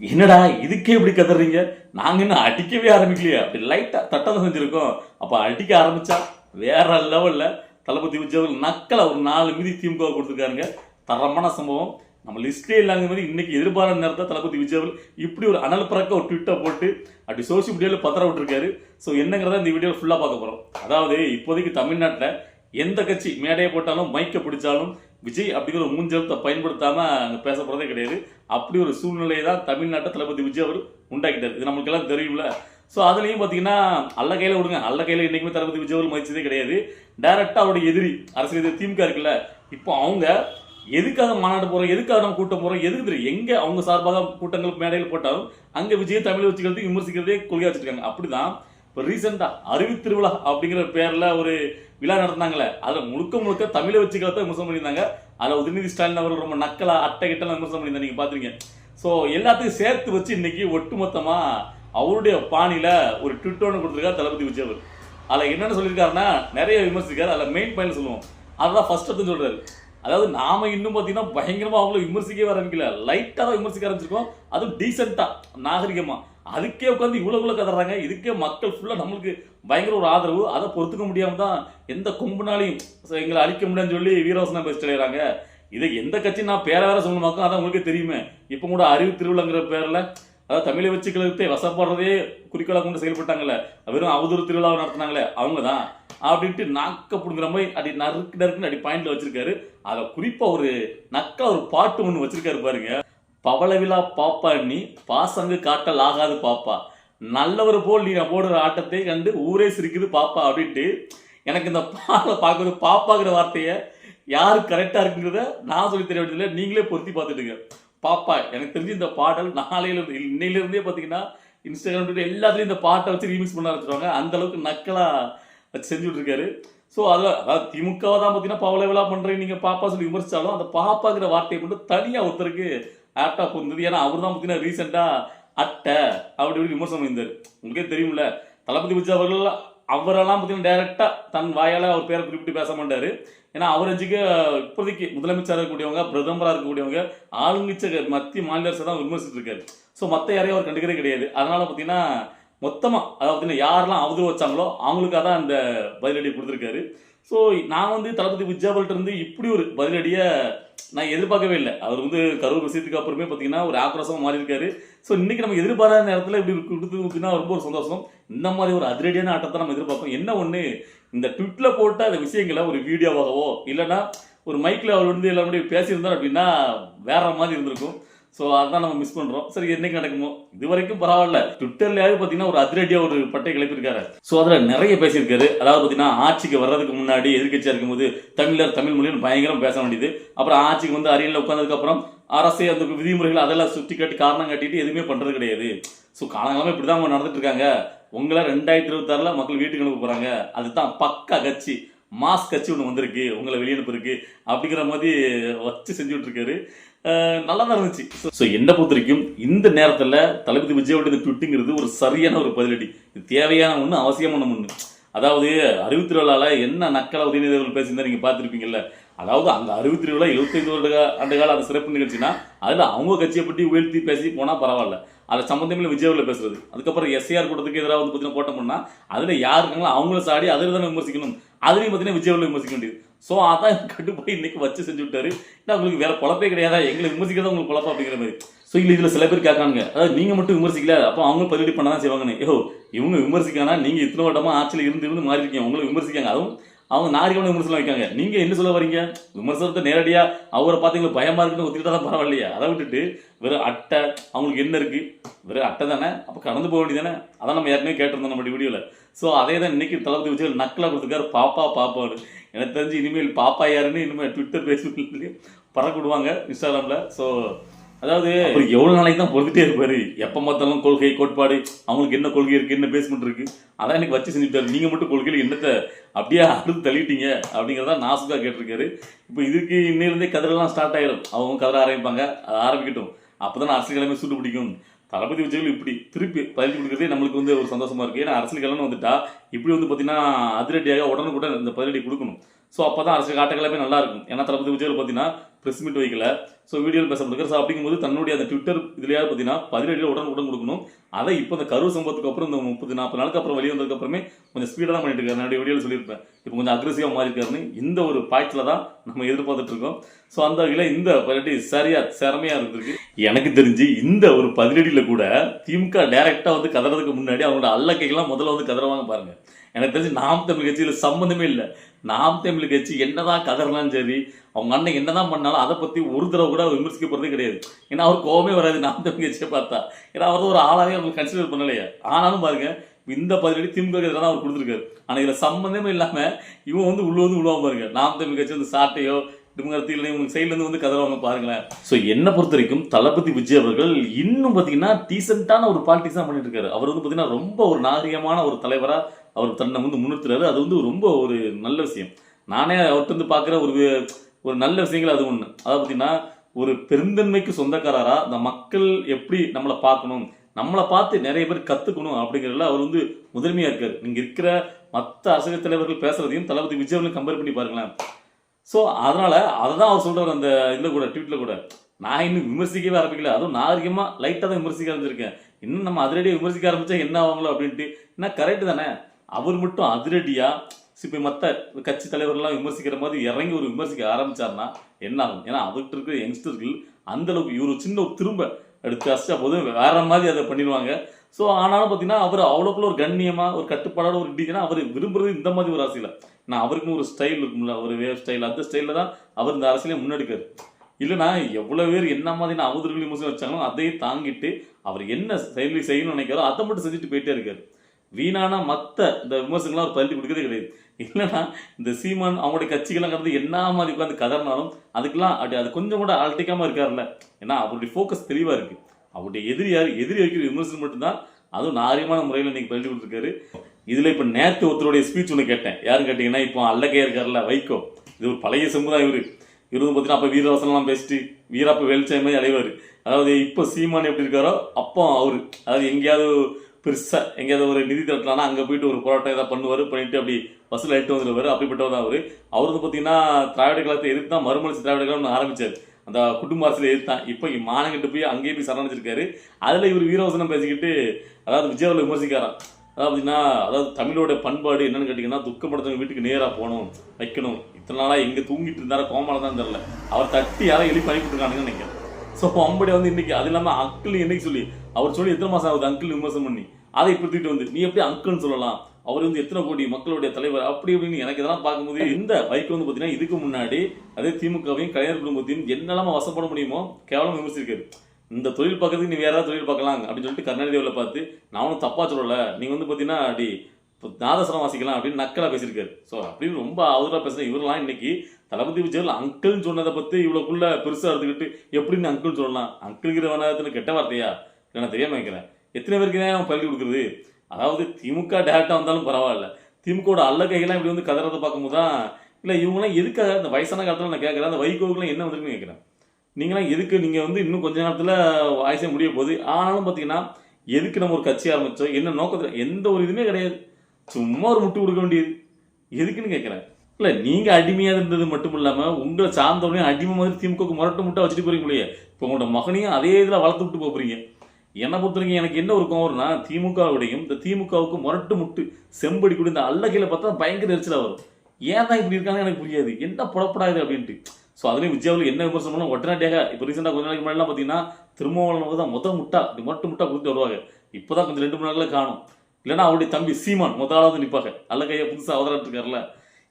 என்னடா இதுக்கே இப்படி கதறீங்க? நாங்க இன்னும் அடிக்கவே ஆரம்பிக்கலையே. அப்படி லைட்டா தட்டம் செஞ்சிருக்கோம். அப்ப அடிக்க ஆரம்பிச்சா வேற லெவல்ல தளபதி விஜய் நக்கலை ஒரு நாலு மீதி திமுக கொடுத்துருக்காருங்க. தரமான சம்பவம். நம்ம லிஸ்ட்லேயே இல்லாத மாதிரி இன்னைக்கு எதிர்பாராத நேரத்தில் தளபதி விஜயவர்கள் இப்படி ஒரு அனல் பறக்க ஒரு ட்விட்டை போட்டு அப்படி சோசியல் மீடியாவில் பத்திரம் விட்டுருக்காரு. ஸோ என்னங்கிறத இந்த வீடியோவில் ஃபுல்லாக பார்க்க போகிறோம் அதாவது இப்போதைக்கு தமிழ்நாட்டில் எந்த கட்சி மேடையை போட்டாலும் மைக்கை பிடிச்சாலும் விஜய் அப்படிங்கிற ஒரு மூஞ்செழுத்தை பயன்படுத்தாமல் அங்கே பேச போகிறதே கிடையாது. அப்படி ஒரு சூழ்நிலையை தான் தமிழ்நாட்டை தளபதி விஜய் அவர் உண்டாக்கிட்டார். இது நம்மளுக்கெல்லாம் தெரியும்ல. ஸோ அதுலேயும் பார்த்தீங்கன்னா அல்ல கையில் விடுங்க. அல்ல கையில் என்றைக்குமே தளபதி விஜய் அவர் மதிச்சதே கிடையாது. டைரெக்டாக அவருடைய எதிரி அரசியல் எதிரி திமுக இருக்குல்ல. இப்போ அவங்க எதுக்காக மாநாடு போகிறோம் எதுக்காக நம்ம கூட்டம் போகிறோம் எதுக்கு தெரியும்? எங்கே அவங்க சார்பாக கூட்டங்கள் மேடையில் போட்டாலும் அங்கே விஜய் தமிழ் வச்சுக்கிறது விமர்சிக்கிறதே கொள்கை வச்சிருக்காங்க. அப்படிதான் இப்போ ரீசெண்டாக அருவி திருவிழா அப்படிங்கிற பேரில் ஒரு விழா நடந்தாங்களே அதில் முழுக்க முழுக்க தமிழை வச்சுக்கிறத விமர்சனம் பண்ணியிருந்தாங்க. அதில் உதயநிதி ஸ்டாலின் அவர்கள் ரொம்ப நக்கலாக அட்டை கிட்டலாம் விமர்சனம் பண்ணியிருந்தாங்க நீங்கள் பாத்துருங்க ஸோ எல்லாத்தையும் சேர்த்து வச்சு இன்னைக்கு ஒட்டுமொத்தமாக அவருடைய பாணியில் ஒரு ட்விட்டோன்னு கொடுத்துருக்காரு தளபதி விஜய் அவர் அதில் என்னென்ன சொல்லியிருக்காருன்னா நிறைய விமர்சிக்கார் அதில் மெயின் பாயிண்ட் சொல்லுவோம். அதுதான் ஃபர்ஸ்ட் அப்படின்னு சொல்கிறாரு அதாவது நாம இன்னும் பார்த்தீங்கன்னா பயங்கரமாக அவங்கள விமர்சிக்கவே ஆரம்பிக்கல. லைட்டாக தான் விமர்சிக்க ஆரம்பிச்சிருக்கோம். அதுவும் டீசெண்டாக நாகரிகமாக அதுக்கே உட்காந்து இவ்வளோ இவ்வளோ கதறாங்க. இதுக்கே மக்கள் ஃபுல்லாக நம்மளுக்கு பயங்கர ஒரு ஆதரவு. அதை பொறுத்துக்க முடியாமல் தான் எந்த கொம்புனாலையும் எங்களை அழிக்க முடியாதுன்னு சொல்லி வீரவசனம் பேசிட்டு இதை எந்த கட்சி நான் பேர வேற சொல்லணுமாக்கும் அதான் உங்களுக்கே தெரியுமே. இப்போ கூட அறிவு திருவிழாங்கிற பேரில் அதாவது தமிழை வச்சுக்கிறதே வசப்படுறதே குறிக்கோளாக கொண்டு செயல்பட்டாங்களே வெறும் அவதூறு திருவிழாவை நடத்தினாங்களே அவங்க தான். அப்படின்ட்டு நாக்க பிடுங்குற மாதிரி அடி நறுக்கு நறுக்குன்னு அடி பாயிண்ட்ல வச்சிருக்காரு. அதில் குறிப்பாக ஒரு நக்கா ஒரு பாட்டு ஒன்று வச்சிருக்காரு பாருங்க. பவளவிழா பாப்பா நீ பாசங்கு காட்டல் ஆகாது பாப்பா. நல்லவர் போல் நீ போடுற ஆட்டத்தை கண்டு ஊரே சிரிக்குது பாப்பா அப்படின்ட்டு எனக்கு இந்த பாடலை பார்க்குறது பாப்பாங்கிற வார்த்தையை யாரு கரெக்டாக இருக்குங்கிறத நான் சொல்லி தெரிய வேண்டியதில்லை. நீங்களே பொருத்தி பார்த்துட்டுங்க. பாப்பா எனக்கு தெரிஞ்சு இந்த பாடல் நாளையிலிருந்து இன்னையிலிருந்தே பார்த்தீங்கன்னா இன்ஸ்டாகிராம் ட்விட்டர் எல்லாத்துலேயும் இந்த பாட்டை வச்சு ரீமிக்ஸ் பண்ண ஆரம்பிச்சிருவாங்க. அந்தளவுக்கு நக்கலாக நக்கலா செஞ்சுட்டு இருக்காரு ஸோ அதில் அதாவது திமுகவை தான் பார்த்தீங்கன்னா பவளவிழா பண்ணுறீங்க நீங்கள் பாப்பா சொல்லி விமர்சித்தாலும் அந்த பாப்பாங்கிற வார்த்தையை மட்டும் தனியாக ஒருத்தருக்கு ஆப்டாக இருந்தது ஏன்னா அவர் தான் பார்த்தீங்கன்னா ரீசெண்டாக அட்டை அப்படி இப்படி விமர்சனம் இருந்தார் உங்களுக்கே தெரியும்ல தளபதி விஜய் அவர்கள் அவரெல்லாம் பார்த்தீங்கன்னா டைரெக்டாக தன் வாயால் அவர் பேரை குறிப்பிட்டு பேச மாட்டார். ஏன்னா அவர் அஞ்சுக்கு இப்போதைக்கு முதலமைச்சராக இருக்கக்கூடியவங்க பிரதமராக இருக்கக்கூடியவங்க ஆளுங்கட்ச மத்திய மாநில அரசு தான் விமர்சிட்டு இருக்காரு. ஸோ மற்ற யாரையும் அவர் கண்டுக்கிறே கிடையாது. அதனால பார்த்தீங்கன்னா மொத்தமாக அதாவது பார்த்தீங்கன்னா யாரெல்லாம் அவதூறு வச்சாங்களோ அவங்களுக்காக தான் அந்த பதிலடி கொடுத்துருக்காரு. ஸோ நான் வந்து தளபதி விஜயாவல்ட்ட இருந்து இப்படி ஒரு பதிலடியை நான் எதிர்பார்க்கவே இல்லை. அவர் வந்து கரூர் விஷயத்துக்கு அப்புறமே பார்த்தீங்கன்னா ஒரு ஆக்ரோஷமாக மாறியிருக்காரு. ஸோ இன்னைக்கு நம்ம எதிர்பாராத நேரத்தில் இப்படி கொடுத்தது பார்த்தீங்கன்னா ரொம்ப ஒரு சந்தோஷம். இந்த மாதிரி ஒரு அதிரடியான ஆட்டத்தை நம்ம எதிர்பார்ப்போம். என்ன ஒன்று இந்த ட்விட்டில் போட்ட அந்த விஷயங்களை ஒரு வீடியோவாகவோ இல்லைன்னா ஒரு மைக்கில் அவர் வந்து எல்லாருடைய பேசியிருந்தார் அப்படின்னா வேற மாதிரி இருந்திருக்கும். ஸோ அதான் நம்ம மிஸ் பண்ணுறோம் சரி என்னைக்கு நடக்குமோ? இது வரைக்கும் பரவாயில்ல. ட்விட்டர்லயாவது பார்த்தீங்கன்னா ஒரு அதிரடியாக ஒரு பட்டை கிளப்பியிருக்காரு. ஸோ அதில் நிறைய பேசியிருக்காரு. அதாவது பார்த்தீங்கன்னா ஆட்சிக்கு வர்றதுக்கு முன்னாடி எதிர்கட்சியாக இருக்கும்போது தமிழர் தமிழ் மொழியில் பயங்கரம் பேச வேண்டியது. அப்புறம் ஆட்சிக்கு வந்து அரியலில் உட்காந்ததுக்கப்புறம் அரசு அரசே அந்த விதிமுறைகள் அதெல்லாம் சுற்றி காட்டி காரணம் காட்டிட்டு எதுவுமே பண்ணுறது கிடையாது. ஸோ காலங்காலமே இப்படி தான் அவங்க நடந்துட்டு இருக்காங்க. உங்களை ரெண்டாயிரத்தி இருபத்தாறில் மக்கள் வீட்டுக்கு அனுப்ப போகிறாங்க அதுதான் பக்கா கட்சி. மாஸ் கட்சி ஒன்று வந்திருக்கு உங்களை வெளியனுப்பிருக்கு அப்படிங்கிற மாதிரி வச்சு செஞ்சுட்ருக்காரு நல்லா தான் இருந்துச்சு. ஸோ என்னை பொறுத்த வரைக்கும் இந்த நேரத்தில் தளபதி விஜயோட இந்த ட்விட்டுங்கிறது ஒரு சரியான ஒரு பதிலடி. இது தேவையான ஒன்று அவசியமான ஒன்று அதாவது அறிவு திருவிழால என்ன நக்கல உதயநிதி அவர்கள் பேசியிருந்தா நீங்கள் பார்த்துருப்பீங்கல்ல. அதாவது அந்த அறிவு திருவிழா எழுபத்தைந்து வருட ஆண்டு கால அந்த சிறப்பு நிகழ்ச்சினா அதில் அவங்க கட்சியை பற்றி உயர்த்தி பேசி போனால் பரவாயில்ல. அதில் சம்மந்தமில்ல விஜயவில் பேசுறது. அதுக்கப்புறம் எஸ்ஏஆர் கூட்டத்துக்கு எதிராக வந்து பார்த்தீங்கன்னா போட்டம் பண்ணா அதில் யார் இருக்காங்களோ அவங்கள சாடி அதில் தானே விமர்சிக்கணும். அதுலேயும் பார்த்தீங்கன்னா விஜயவில் விமர்சிக்க வேண்டியது. ஸோ அதான் கட்டுப்போய் இன்னைக்கு வச்சு செஞ்சு விட்டாரு. ஏன்னா உங்களுக்கு வேற குழப்பே கிடையாதா? எங்களை விமர்சிக்கிறதா உங்களுக்கு குழப்பம் அப்படிங்கிற மாதிரி. ஸோ இல்லை இதில் சில பேர் கேட்காங்க அதாவது நீங்கள் மட்டும் விமர்சிக்கல. அப்போ அவங்க பதிலடி பண்ண தான் செய்வாங்கன்னு யோ இவங்க விமர்சிக்கானா நீங்கள் இத்தனை வட்டமாக ஆட்சியில் இருந்து இருந்து மாறி இருக்கீங்க. உங்களை விமர்சிக்காங்க அதுவும் அவங்க நாரிகமான விமர்சனம் வைக்காங்க நீங்கள் என்ன சொல்ல வரீங்க? விமர்சனத்தை நேரடியாக அவரை பார்த்தீங்களா பயமாக இருக்குன்னு ஒத்துக்கிட்டா தான் பரவாயில்லையா. அதை விட்டுட்டு வெறும் அட்டை அவங்களுக்கு என்ன இருக்குது வெறும் அட்டை தானே? அப்போ கடந்து போக வேண்டியதானே அதான் நம்ம ஏற்கனவே கேட்டிருந்தோம் நம்ம வீடியோவில் ஸோ அதே தான் இன்னைக்கு தளபதி விஜய் நக்கலாக கொடுத்துருக்காரு. பாப்பா பாப்பான்னு. எனக்கு தெரிஞ்சு இனிமேல் பாப்பா யாருன்னு இனிமேல் ட்விட்டர் ஃபேஸ்புக்லேயும் பறக்க விடுவாங்க இன்ஸ்டாகிராமில். ஸோ அதாவது அவர் எவ்வளோ நாளைக்கு தான் பொறுத்துட்டே இருப்பார்? எப்போ பார்த்தாலும் கொள்கை கோட்பாடு அவங்களுக்கு என்ன கொள்கை இருக்குது என்ன பேஸ்மெண்ட் இருக்குது அதான் எனக்கு வச்சு செஞ்சுட்டாரு. நீங்கள் மட்டும் கொள்கையில் என்னத்தை அப்படியே அடுத்து தள்ளிட்டீங்க அப்படிங்கிறத நாசுக்காக கேட்டிருக்காரு. இப்போ இதுக்கு இன்னிலிருந்தே கதிரெல்லாம் ஸ்டார்ட் ஆயிடும் அவங்க கதிர ஆரம்பிப்பாங்க. அது ஆரம்பிக்கட்டும். அப்போ தான் அரசியல் கிழமை சூடு பிடிக்கும். தளபதி விஜய்கள் இப்படி திருப்பி பதில் கொடுக்குறதே நம்மளுக்கு வந்து ஒரு சந்தோஷமா இருக்கு. ஏன்னா அரசியல் கிழமை வந்துட்டா இப்படி வந்து பார்த்தீங்கன்னா அதிரடியாக உடனுக்குடன் இந்த பதிலடி கொடுக்கணும். ஸோ அப்போ தான் அரசியல் காட்டக்கிழமை நல்லா இருக்கும் ஏன்னா தளபதி விஜய் பார்த்தீங்கன்னா ப்ரெஸ் மீட் வைக்கல. ஸோ வீடியோவில் பேச முடியாது ஸோ அப்படிங்கும்போது தன்னுடைய அந்த ட்விட்டர் இதுலையாவது பார்த்தீங்கன்னா பதினேழு உடன் உடன் கொடுக்கணும். அதை இப்போ இந்த கரு சம்பவத்துக்கு அப்புறம் இந்த முப்பது நாற்பது நாளுக்கு அப்புறம் வெளியே வந்ததுக்கு அப்புறமே கொஞ்சம் ஸ்பீடாக தான் பண்ணிட்டு இருக்காரு. என்னுடைய வீடியோவில் சொல்லியிருப்பேன். இப்போ கொஞ்சம் அக்ரெசிவாக மாறி இருக்காருன்னு இந்த ஒரு பாய்ச்சில் தான் நம்ம எதிர்பார்த்துட்டு இருக்கோம். ஸோ அந்த வகையில் இந்த பதினெட்டு சரியா சிறமையாக இருந்திருக்கு. எனக்கு தெரிஞ்சு இந்த ஒரு பதினடியில் கூட திமுக டைரெக்டாக வந்து கதறதுக்கு முன்னாடி அவங்களோட அல்லக்கைகள்லாம் முதல்ல வந்து கதறுவாங்க பாருங்கள் எனக்கு தெரிஞ்சு நாம் தமிழ் கட்சியில் சம்மந்தமே இல்லை. நாம் தமிழ் கட்சி என்னதான் கதறலாம் சரி அவங்க அண்ணன் என்னதான் பண்ணாலும் அதை பற்றி ஒரு தடவை கூட அவர் விமர்சிக்கப்படுறதே கிடையாது. ஏன்னா அவர் கோவமே வராது நாம் தமிழ் கட்சியை பார்த்தா. ஏன்னா அவர் ஒரு ஆளாவே அவங்க கன்சிடர் பண்ணலையா. ஆனாலும் பாருங்க இந்த பதிலடி திமுக தான் அவர் கொடுத்துருக்காரு. ஆனால் இதில் சம்மந்தமே இல்லாமல் இவன் வந்து உள்ள வந்து விழுவாம பாருங்க. நாம் தமிழ் கட்சி வந்து சாட்டையோ டிமுகத்தில் இவங்க சைட்லேருந்து வந்து கதறவங்க பாருங்களேன். ஸோ என்னை பொறுத்த வரைக்கும் தளபதி விஜய் அவர்கள் இன்னும் பார்த்தீங்கன்னா டீசெண்டான ஒரு பாலிடிக்ஸ் தான் பண்ணிட்டு இருக்காரு. அவர் வந்து பார்த்தீங்கன்னா ரொம்ப ஒரு நாகரிகமான ஒரு தலைவராக அவர் தன்னை வந்து முன்னிறுத்துறாரு. அது வந்து ரொம்ப ஒரு நல்ல விஷயம். நானே அவர்கிட்ட இருந்து பார்க்குற ஒரு ஒரு நல்ல விஷயங்கள் அது ஒன்று அதாவது பார்த்தீங்கன்னா ஒரு பெருந்தன்மைக்கு சொந்தக்காரராக இந்த மக்கள் எப்படி நம்மளை பார்க்கணும் நம்மளை பார்த்து நிறைய பேர் கற்றுக்கணும் அப்படிங்கிறதுல அவர் வந்து முதன்மையாக இருக்கார். நீங்கள் இருக்கிற மற்ற அரசியல் தலைவர்கள் பேசுறதையும் தளபதி விஜய் கம்பேர் பண்ணி பாருங்களேன். ஸோ அதனால் அதை தான் அவர் சொல்கிறார் அந்த இதில் கூட ட்வீட்டில் கூட. நான் இன்னும் விமர்சிக்கவே ஆரம்பிக்கல. அதுவும் நாகரிகமாக லைட்டாக தான் விமர்சிக்க ஆரம்பிச்சிருக்கேன். இன்னும் நம்ம அதிரடியாக விமர்சிக்க ஆரம்பித்தா என்ன ஆவாங்களோ அப்படின்ட்டு. என்ன கரெக்டு தானே? அவர் மட்டும் அதிரடியா இப்போ மற்ற கட்சி தலைவர்கள்லாம் விமர்சிக்கிற மாதிரி இறங்கி ஒரு விமர்சிக்க ஆரம்பிச்சாருன்னா என்ன ஆகும்? ஏன்னா அவர்கிட்ட இருக்கிற யங்ஸ்டர்கள் அந்த அளவுக்கு இவர் சின்ன ஒரு திரும்ப எடுத்து அசிச்சா போதும் வேற மாதிரி அதை பண்ணிடுவாங்க. ஸோ ஆனாலும் பார்த்தீங்கன்னா அவர் அவ்வளோக்குள்ள ஒரு கண்ணியமா ஒரு கட்டுப்பாடோட ஒரு டீச்சனா அவர் விரும்புறது இந்த மாதிரி ஒரு அரசியல். நான் அவருக்கும் ஒரு ஸ்டைல் இருக்கும்ல ஒரு வே ஸ்டைல் அந்த ஸ்டைலில் தான் அவர் இந்த அரசியலே முன்னெடுக்காரு. இல்லைனா எவ்வளோ பேர் என்ன மாதிரியான அவதூறுகள் விமர்சனம் வச்சாங்களோ அதையே தாங்கிட்டு அவர் என்ன செயலி செய்யணும்னு நினைக்கிறாரோ அதை மட்டும் செஞ்சுட்டு போயிட்டே இருக்காரு. வீணானா மற்ற இந்த விமர்சனங்கள்லாம் அவர் தள்ளி கொடுக்கறதே கிடையாது. இல்லைன்னா இந்த சீமான் அவங்களுடைய கட்சிகள்லாம் கடந்து என்ன மாதிரி உட்காந்து கதறினாலும் அதுக்கெல்லாம் அப்படி அது கொஞ்சம் கூட அழட்டிக்காம இருக்காருல்ல. ஏன்னா அவருடைய ஃபோக்கஸ் தெளிவாக இருக்கு. அவருடைய எதிரி யார்? எதிரி வைக்கிற விமர்சனம் மட்டும்தான் அதுவும் நாரியமான முறையில் இன்றைக்கி தள்ளி கொடுத்துருக்காரு. இதில் இப்போ நேற்று ஒருத்தருடைய ஸ்பீச் ஒன்று கேட்டேன். யாருன்னு கேட்டிங்கன்னா இப்போ அல்லக்கையா இருக்கார்ல வைகோ. இது ஒரு பழைய சமுதாயம் இவர். வந்து பார்த்தீங்கன்னா அப்போ வீரவசனம்லாம் பேசிட்டு வீரப்ப வெளிச்சம் மாதிரி அடைவார் அதாவது இப்போ சீமான் எப்படி இருக்காரோ அப்போ அவர். அதாவது எங்கேயாவது பெருசாக எங்கேயாவது ஒரு நிதி திரட்டலாம்னா அங்கே போயிட்டு ஒரு போராட்டம் ஏதாவது பண்ணுவார் பண்ணிட்டு அப்படி பஸ்ஸில் எடுத்து வந்துடுவார் அப்படிப்பட்டவர் தான் அவர். அவர் வந்து பார்த்தீங்கன்னா திராவிட கழகத்தை எதிர்த்து தான் மறுமலர்ச்சி திராவிட கழகம் ஆரம்பித்தார் அந்த குடும்ப அரசியல் எதிர்த்தான் இப்போ மானங்கிட்டு போய் அங்கேயே போய் சரணடைச்சிருக்காரு அதில் இவர் வீரவசனம் பேசிக்கிட்டு அதாவது விஜயாவில் விமர்சிக்காராம் அதாவது பார்த்தீங்கன்னா அதாவது தமிழோட பண்பாடு என்னன்னு கேட்டிங்கன்னா துக்கப்படுத்தவங்க வீட்டுக்கு நேராக போகணும் வைக்கணும். இத்தனை நாளாக எங்கே தூங்கிட்டு இருந்தாரா கோமால தான் தெரில அவர் தட்டி யாரும் எழுப்பி அனுப்பிட்டுருக்கானுங்கன்னு நினைக்கிறேன். ஸோ அம்படி வந்து இன்னைக்கு அது இல்லாமல் அக்கள் இன்றைக்கி சொல்லி அவர் சொல்லி எத்தனை மாதம் ஆகுது அங்கிள் விமர்சனம் பண்ணி? அதை இப்போ தூக்கிட்டு வந்து நீ எப்படி அங்கிள்னு சொல்லலாம்? அவர் வந்து எத்தனை கோடி மக்களுடைய தலைவர்? அப்படி இப்படின்னு எனக்கு இதெல்லாம் பார்க்கும்போது இந்த பைக் வந்து பார்த்தீங்கன்னா இதுக்கு முன்னாடி அதே திமுகவையும் கலைஞர் குடும்பத்தையும் என்னெல்லாம் வசப்பட முடியுமோ கேவலம் விமர்சிருக்காரு இந்த தொழில் பார்க்கறதுக்கு நீ வேற ஏதாவது தொழில் பார்க்கலாம் அப்படின்னு சொல்லிட்டு கருணாநிதி பார்த்து நான் ஒன்றும் தப்பாக சொல்லலை. நீங்கள் வந்து பார்த்தீங்கன்னா அப்படி நாதஸ்வரம் வாசிக்கலாம் அப்படின்னு நக்கலாக பேசியிருக்காரு. ஸோ அப்படின்னு ரொம்ப அவதூறா பேசுகிற இவரெல்லாம் இன்னைக்கு தளபதி விஜய் அங்கிள்னு சொன்னதை பற்றி இவ்வளவுக்குள்ள பெருசாக இருந்துக்கிட்டு எப்படின்னு அங்கிள் சொல்லலாம்? அங்கிள்ங்கிற வேணாதுன்னு கெட்ட வார்த்தையா? நான் தெரியாமல் வைக்கிறேன் எத்தனை பேருக்கு தான் அவன் பள்ளி கொடுக்குறது? அதாவது திமுக டேரெக்டாக வந்தாலும் பரவாயில்ல. திமுகவோட அல்ல கைகள்லாம் இப்படி வந்து கதறதை பார்க்கும்போது தான் இல்லை இவங்களாம் எதுக்காக அந்த வயசான காலத்தில் நான் கேட்குறேன் அந்த வைகோவுக்குலாம் என்ன வந்துருக்குன்னு கேட்குறேன். நீங்களாம் எதுக்கு நீங்கள் வந்து இன்னும் கொஞ்ச நேரத்தில் ஆயுசே முடிய போகுது? ஆனாலும் பார்த்தீங்கன்னா எதுக்கு நம்ம ஒரு கட்சி ஆரம்பித்தோம் என்ன நோக்கத்தில் எந்த ஒரு இதுவுமே கிடையாது. சும்மா ஒரு முட்டு கொடுக்க வேண்டியது. எதுக்குன்னு கேட்குறேன். இல்லை நீங்கள் அடிமையாக இருந்தது மட்டும் இல்லாமல் உங்களை சார்ந்தவனையும் அடிமை மாதிரி திமுக முரட்டு முட்டை வச்சுட்டு போகிறீங்களே இப்போ உங்களோட மகனையும் அதே இதில் வளர்த்து விட்டு போகிறீங்க என்னை பொறுத்தவரைக்கும் எனக்கு என்ன ஒரு கோவம்னா திமுகவுடையும் இந்த திமுகவுக்கு முரட்டு முட்டு செம்படி கூட இந்த அல்லகையில் பார்த்தா பயங்கர எரிச்சலாக வரும். ஏன் தான் இப்படி இருக்காங்க எனக்கு புரியாது. என்ன புறப்படாது அப்படின்ட்டு. ஸோ அதுலேயும் விஜயாவில் என்ன விமர்சனம் பண்ணாலும் உடனடியாக இப்போ ரீசெண்டாக கொஞ்ச நாளைக்கு முன்னாடிலாம் பார்த்தீங்கன்னா திருமாவளவனுக்கு தான் மொதல் முட்டா இப்படி முரட்டு முட்டா கொடுத்து வருவாங்க. இப்போ தான் கொஞ்சம் ரெண்டு மூணு நாளில் காணும். இல்லைன்னா அவருடைய தம்பி சீமான் முதலாவது நிற்பாங்க. அல்லகையை புதுசாக அவதாரம் இருக்காருல்ல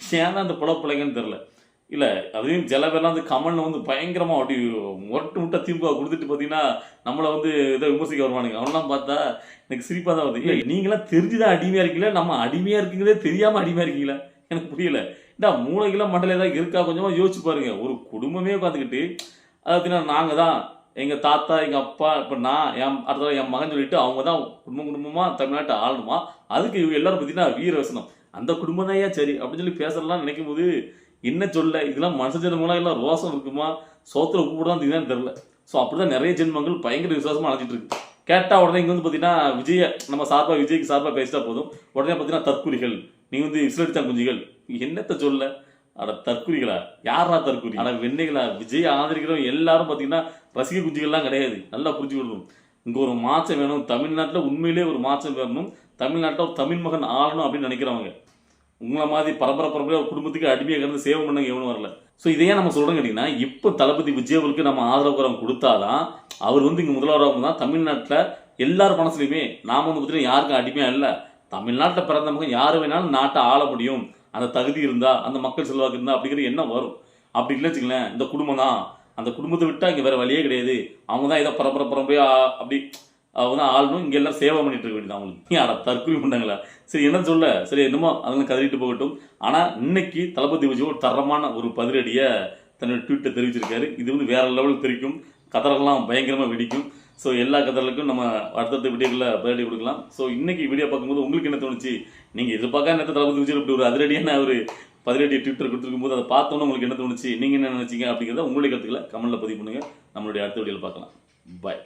ஏன் தான் அந்த புலப்பிள்ளைங்கன்னு தெரில இல்லை அதையும் சில பேர்லாம் வந்து கமலில் வந்து பயங்கரமாக அப்படி முரட்டு முட்டை திமுக கொடுத்துட்டு பார்த்தீங்கன்னா நம்மளை வந்து இதை விமர்சிக்க வருவானுங்க. அவனெல்லாம் பார்த்தா எனக்கு சிரிப்பாக தான் வருது. இல்லை நீங்களாம் தெரிஞ்சுதான் அடிமையாக இருக்கீங்களா? நம்ம அடிமையாக இருக்கீங்களே தெரியாமல் அடிமையாக இருக்கீங்களா? எனக்கு புரியல. இந்த மூளைக்கெல்லாம் மண்டல ஏதாவது இருக்கா? கொஞ்சமாக யோசிச்சு பாருங்க. ஒரு குடும்பமே உட்காந்துக்கிட்டு அதாவது நாங்கள் தான் எங்கள் தாத்தா எங்கள் அப்பா இப்போ நான் என் அடுத்த என் மகன் சொல்லிட்டு அவங்க தான் குடும்பம் குடும்பமாக தமிழ்நாட்டை ஆளணுமா? அதுக்கு இவங்க எல்லாரும் பார்த்தீங்கன்னா வீரவசனம். அந்த குடும்பம் தான் ஏன் சரி? அப்படின்னு சொல்லி பேசலாம் நினைக்கும் போது என்ன சொல்ல? இதெல்லாம் மனுஷ ஜென்மங்களா எல்லாம் ரோசம் இருக்குமா? சோத்துல உப்பு கூட தான் இதுதான் தெரில ஸோ அப்படிதான் நிறைய ஜென்மங்கள் பயங்கர விசுவாசமா அழைச்சிட்டு இருக்கு. கேட்டால் உடனே இங்கே வந்து பார்த்தீங்கன்னா விஜய நம்ம சார்பாக விஜய்க்கு சார்பாக பேசிட்டா போதும். உடனே பார்த்தீங்கன்னா தற்குறிகள். நீ வந்து விசிலடித்தான் குஞ்சுகள். என்னத்தை சொல்ல? அட தற்குறிகளா? யாரா தற்குறி? அட வெண்ணைகளா? விஜய் ஆதரிக்கிறவங்க எல்லாரும் பார்த்தீங்கன்னா ரசிக குஞ்சுகள்லாம் கிடையாது. நல்லா புரிஞ்சு கொள்ளணும் இங்கே ஒரு மாற்றம் வேணும். தமிழ்நாட்டில் உண்மையிலே ஒரு மாற்றம் வேணும். தமிழ்நாட்டில் ஒரு தமிழ் மகன் ஆளணும் அப்படின்னு நினைக்கிறவங்க. உங்களை மாதிரி பரம்பரை பரம்பரை ஒரு குடும்பத்துக்கு அடிமையாக கிடந்து சேவை பண்ணங்க எவனும் வரல. ஸோ இதையே நம்ம சொல்கிறோம் கேட்டிங்கன்னா இப்போ தளபதி விஜயவருக்கு நம்ம ஆதரவு குரம் கொடுத்தாதான் அவர் வந்து இங்கே முதல்வராக தான் தமிழ்நாட்டில் எல்லார் மனசுலையுமே நாம் வந்து பார்த்தீங்கன்னா யாருக்கும் அடிமையாக இல்லை. தமிழ்நாட்டில் பிறந்த மக்கள் யார் வேணாலும் நாட்டை ஆள முடியும். அந்த தகுதி இருந்தால் அந்த மக்கள் செல்வாக்கு இருந்தால் அப்படிங்கிற என்ன வரும். அப்படி இல்லை வச்சுக்கலேன் இந்த குடும்பம் தான். அந்த குடும்பத்தை விட்டால் இங்கே வேற வழியே கிடையாது. அவங்க தான் ஏதோ பரம்பரை பரம்பரையாக அப்படி அவங்க தான் ஆளணும் இங்கே எல்லாம் சேவை பண்ணிட்டு இருக்க வேண்டியது அவங்களுக்கு. அட தற்கொலை பண்ணாங்களா சரி என்ன சொல்ல. சரி என்னமோ அதெல்லாம் கதறிட்டு போகட்டும். ஆனால் இன்னைக்கு தளபதி விஜய் ஒரு தரமான ஒரு பதிலடியை தன்னோட ட்வீட்டை தெரிவிச்சிருக்காரு. இது வந்து வேற லெவலில் தெரிவிக்கும். கதறெல்லாம் பயங்கரமாக வெடிக்கும். ஸோ எல்லா கதர்களுக்கும் நம்ம அடுத்தடுத்த வீடியோக்களில் பதிலடி கொடுக்கலாம். ஸோ இன்றைக்கி வீடியோ பார்க்கும்போது உங்களுக்கு என்ன தோணுச்சு? நீங்கள் எதிர்பார்க்காத நேரத்தை தளபதி விஜய் இப்படி ஒரு அதிரடியான ஒரு பதிலடி ட்விட்டர் கொடுத்துருக்கும் போது அதை பார்த்தோன்னே உங்களுக்கு என்ன தோணுச்சு? நீங்கள் என்ன நினச்சிங்க அப்படிங்கிறத உங்களுடைய கருத்துக்களை கமெண்ட்டில் பதிவு பண்ணுங்கள் நம்மளுடைய அடுத்த வீடியோவில் பார்க்கலாம். பாய்